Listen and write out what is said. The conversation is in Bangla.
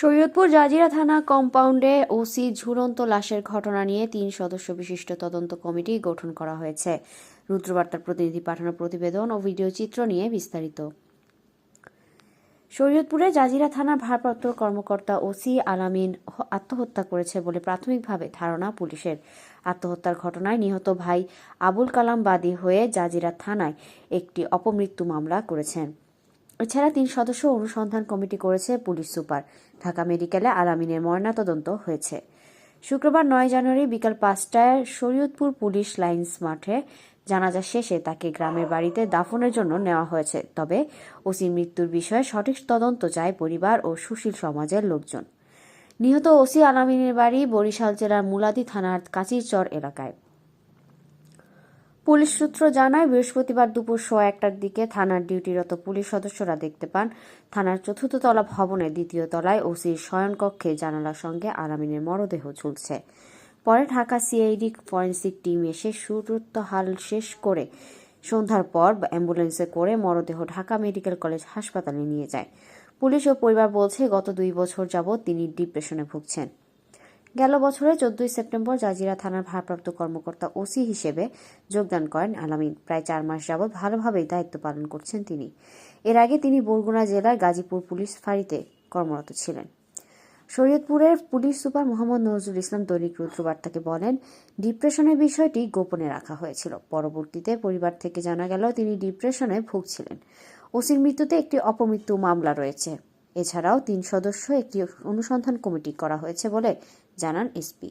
শরীয়তপুর জাজিরা থানা কম্পাউন্ডে ওসি ঝুলন্ত লাশের ঘটনা নিয়ে তিন সদস্য বিশিষ্ট তদন্ত কমিটি গঠন করা হয়েছে। রুদ্রবার্তার প্রতিনিধি পাঠানো প্রতিবেদন ও ভিডিও চিত্র নিয়ে বিস্তারিত। শরীয়তপুরে জাজিরা থানার ভারপ্রাপ্ত কর্মকর্তা ওসি আলামিন আত্মহত্যা করেছে বলে প্রাথমিকভাবে ধারণা পুলিশের। আত্মহত্যার ঘটনায় নিহত ভাই আবুল কালাম বাদী হয়ে জাজিরা থানায় একটি অপমৃত্যু মামলা করেছেন। এছাড়া তিন সদস্য অনুসন্ধান কমিটি করেছে পুলিশ সুপার। ঢাকা মেডিকেলে আলামিনের ময়নাতদন্ত হয়েছে। শুক্রবার নয় জানুয়ারি বিকাল পাঁচটায় শরীয়তপুর পুলিশ লাইন্স মাঠে জানাজা শেষে তাকে গ্রামের বাড়িতে দাফনের জন্য নেওয়া হয়েছে। তবে ওসির মৃত্যুর বিষয়ে সঠিক তদন্ত চায় পরিবার ও সুশীল সমাজের লোকজন। নিহত ওসি আলামিনের বাড়ি বরিশাল জেলার মুলাদি থানার কাচিরচর এলাকায়। পুলিশ সূত্র জানায়, বৃহস্পতিবার দুপুর সোয়া একটার দিকে থানার ডিউটিরত পুলিশ সদস্যরা দেখতে পান, থানার চতুর্থ তলা ভবনের দ্বিতীয় তলায় ওসির শয়নকক্ষে জানালার সঙ্গে আলামিনের মরদেহ ঝুলছে। পরে ঢাকা সিআইডি ফরেন্সিক টিম এসে হাল শেষ করে সন্ধ্যার পর অ্যাম্বুলেন্সে করে মরদেহ ঢাকা মেডিকেল কলেজ হাসপাতালে নিয়ে যায়। পুলিশ ও পরিবার বলছে, গত দুই বছর যাবৎ তিনি ডিপ্রেশনে ভুগছেন। গেল বছরের চোদ্দই সেপ্টেম্বর জাজিরা থানার ভারপ্রাপ্ত কর্মকর্তা ওসি হিসেবে যোগদান করেন আলামিন। প্রায় চার মাস যাবৎ ভালোভাবেই দায়িত্ব পালন করছেন তিনি। এর আগে তিনি বরগুনা জেলার গাজীপুর পুলিশ ফাঁড়িতে কর্মরত ছিলেন। শরীয়তপুরের পুলিশ সুপার মোহাম্মদ নজরুল ইসলাম দৈনিক রুদ্রবার্তাকে বলেন, ডিপ্রেশনের বিষয়টি গোপনে রাখা হয়েছিল। পরবর্তীতে পরিবার থেকে জানা গেল, তিনি ডিপ্রেশনে ভুগছিলেন। ওসির মৃত্যুতে একটি অপমৃত্যু মামলা রয়েছে। এছাড়াও তিন সদস্য একটি অনুসন্ধান কমিটি করা হয়েছে বলে জানান এসপি।